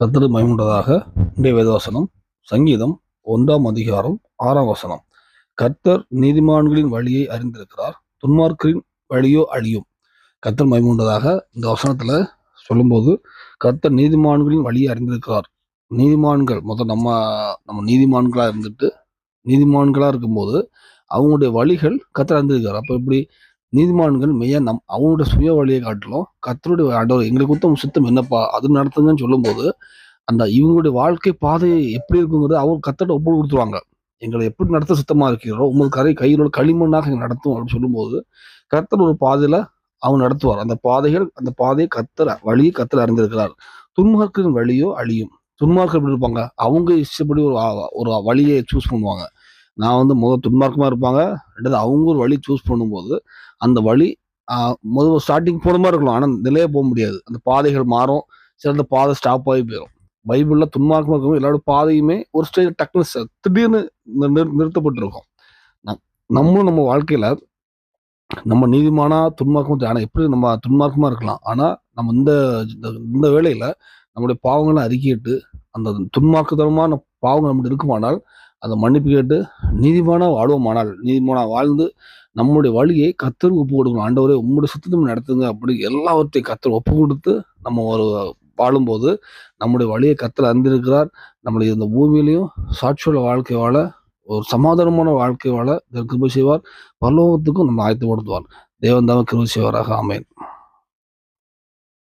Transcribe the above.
கர்த்தர் மயமுண்டதாக இன்றைய வேதவசனம் சங்கீதம் ஒன்றாம் அதிகாரம் ஆறாம் வசனம். கர்த்தர் நீதிமான்களின் வழியை அறிந்திருக்கிறார் துன்மார்க்கரின் வழியோ அழியும். கர்த்தர் மயமுண்டதாக இந்த வசனத்துல சொல்லும்போது கர்த்தர் நீதிமான்களின் வழியை அறிந்திருக்கிறார். நீதிமான்கள் முதல் நம்ம நம்ம நீதிமான்களா இருந்துட்டு நீதிமான்களாக இருக்கும்போது அவங்களுடைய வழிகள் கர்த்தர் அறிந்திருக்கிறார். அப்போ இப்படி நீதிமான்கள் மெய்யா நம் அவங்களுடைய சுய வழியை காட்டிலும் கத்தருடைய ஆண்டவர் எங்களுக்கு உத்தம் சுத்தம் என்னப்பா? அது நடத்துங்கன்னு சொல்லும்போது அந்த இவங்களுடைய வாழ்க்கை பாதை எப்படி இருக்குங்கிறது அவர் கத்தட்ட ஒப்பு கொடுத்துருவாங்க. எங்களை எப்படி நடத்த சுத்தமாக இருக்கிறோம் உங்கள் கரை கையிலோட களிமண்ணாக எங்களை நடத்தும் அப்படின்னு சொல்லும்போது கர்த்தர் ஒரு பாதையில் அவங்க நடத்துவார். அந்த பாதைகள் அந்த பாதையை கத்தர் வழியை கத்தர் அறிந்திருக்கிறார். துன்மார்க்கின் வழியோ அழியும். துன்மார்க்கர் எப்படி இருப்பாங்க? அவங்க இஷ்டப்படி ஒரு ஒரு வழியை சூஸ் பண்ணுவாங்க. நான் வந்து முதல் துன்மார்க்கமாக இருப்பாங்க. ரெண்டாவது அவங்க ஒரு வழி சூஸ் பண்ணும்போது அந்த வழி முதல் ஸ்டார்டிங் போன மாதிரி இருக்கலாம். ஆனால் நிலையே போக முடியாது. அந்த பாதைகள் மாறும். சில பாதை ஸ்டாப் ஆகி போயிடும் பைபிளில் துன்மார்க்கமாக இருக்கும் எல்லாரோட பாதையுமே ஒரு ஸ்டேஜ் டக்குனு திடீர்னு நிறு- நிறுத்தப்பட்டிருக்கும். நம்- நம்மளும் நம்ம வாழ்க்கையில் நம்ம நீதிமானா துன்மார்க்கமாக ஆனால் எப்படி நம்ம துன்மார்க்கமாக இருக்கலாம்? ஆனால் நம்ம இந்த இந்த- வேலையில் நம்முடைய பாவங்களை அறிக்கையிட்டு அந்த துன்மார்க்கத்தனமான பாவங்கள் நம்மகிட்ட இருக்குமானால் அதை மன்னிப்பு கேட்டு நீதிமானாக வாழ்வோமானால் நீதிமானாக வாழ்ந்து நம்முடைய வழியை கத்தர் ஒப்பு கொடுக்கணும். ஆண்டவரே உங்களுடைய சுத்தம் நடத்துங்க அப்படி எல்லாவற்றையும் கத்தர் ஒப்பு கொடுத்து நம்ம ஒரு வாழும்போது நம்முடைய வழியை கத்தர் அறிந்திருக்கிறார். நம்முடைய இந்த பூமியிலையும் சாட்சியுள்ள வாழ்க்கை வாழ ஒரு சமாதானமான வாழ்க்கை வாழ கிருபை செய்வார். பரலோகத்துக்கும் நம்ம ஆயத்தப்படுத்துவார். தேவன் தான் கிருபை செய்வாராக. ஆமேன்.